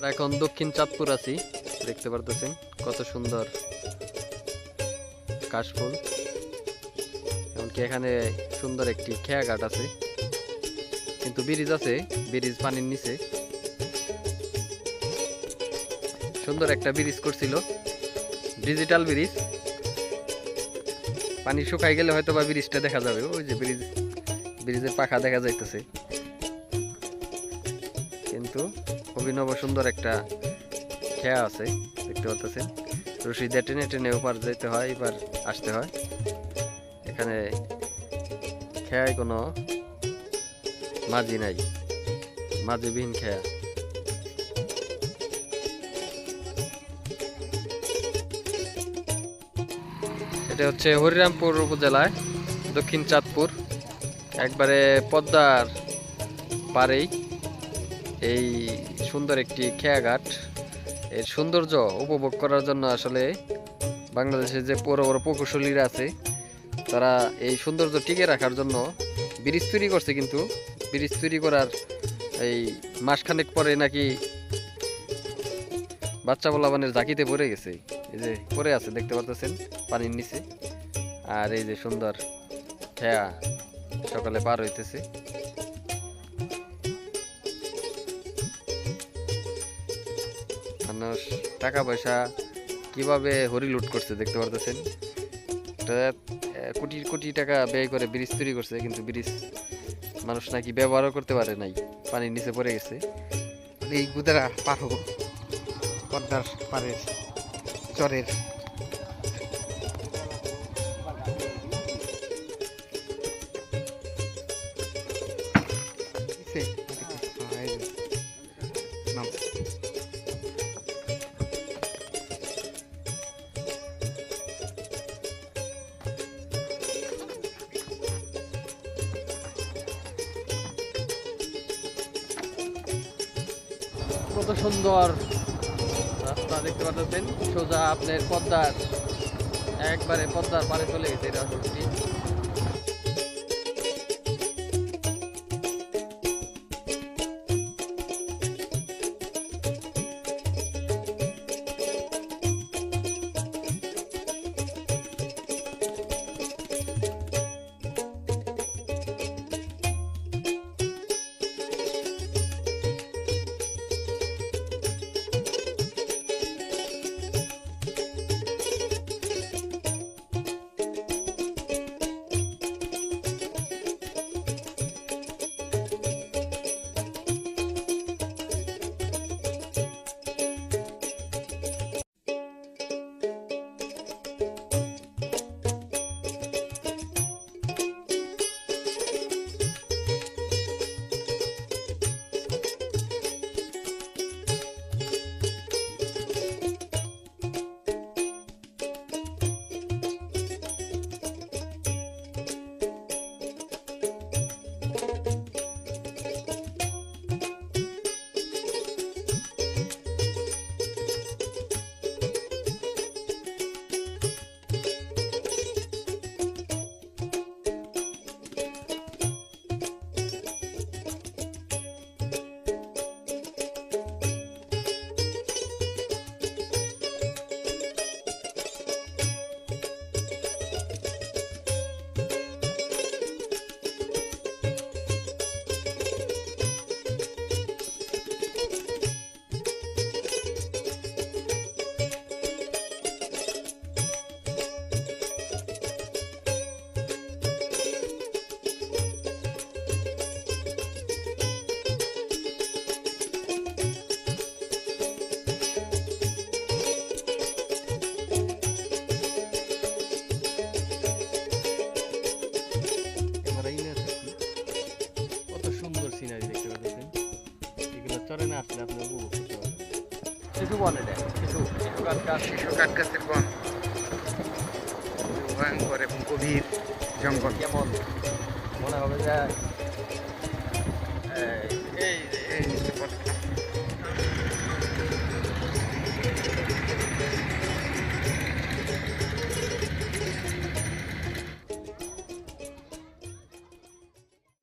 আমরা এখন দক্ষিণ চাঁদপুর আছি। দেখতে পারতেছেন কত সুন্দর কাশফুল। এমনকি এখানে সুন্দর একটি খেয়া ঘাট আছে। কিন্তু ব্রিজ আছে, ব্রিজ পানির নিচে। সুন্দর একটা ব্রিজ করছিল। Digital bridge. পানি শুকাই গেলে হয়তো বা ব্রিজটা দেখা যাবে। ওই যে ব্রিজ, ব্রিজের পাখা দেখা যাইতেছে। কিন্তু অভিনব সুন্দর একটা খেয়া আছে, দেখতে পাচ্ছেন। রশি দিয়ে টেনে টেনে ওপার যেতে হয় এবার আসতে হয়। এখানে খেয়ায় কোনো মাঝি নাই, মাঝিবিহীন খেয়া। এটা হচ্ছে হরিরামপুর উপজেলায়, দক্ষিণ চাঁদপুর। একবারে পদ্মার পারেই এই সুন্দর একটি খেয়াঘাট। এর সৌন্দর্য উপভোগ করার জন্য আসলে বাংলাদেশের যে বড় বড় প্রকৌশলীরা আছে, তারা এই সৌন্দর্য টিকে রাখার জন্য ব্রিজ তৈরি করছে কিন্তু। ব্রিজ তৈরি করার এই মাসখানেক পরে নাকি বাচ্চা বলাবানের জাকিতে পড়ে গেছে। এই যে পড়ে আছে, দেখতে পারতেছেন পানির নিচে। আর এই যে সুন্দর খেয়া সকালে পার হইতেছে। মানুষ টাকা পয়সা কীভাবে হরি লুট করছে দেখতে পারতেছেন? কোটি কোটি টাকা ব্যয় করে ব্রিজ তৈরি করছে, কিন্তু ব্রিজ মানুষ নাকি ব্যবহারও করতে পারে নাই, পানির নিচে পড়ে গেছে। এই গুদারা পার, পদ্মার পারের চরের। কত সুন্দর রাস্তা দেখতে পাচ্ছেন। সোজা আপনার পদ্মার একবারে পদ্মার পারে চলে গেছে এটা আসলে আপনি শিশু বন এটা শিশু শিশু কাটকাস শিশু কাটকাসের বন ভয়ঙ্কর এবং গভীর জঙ্গল কেমন মনে হবে যে এই এই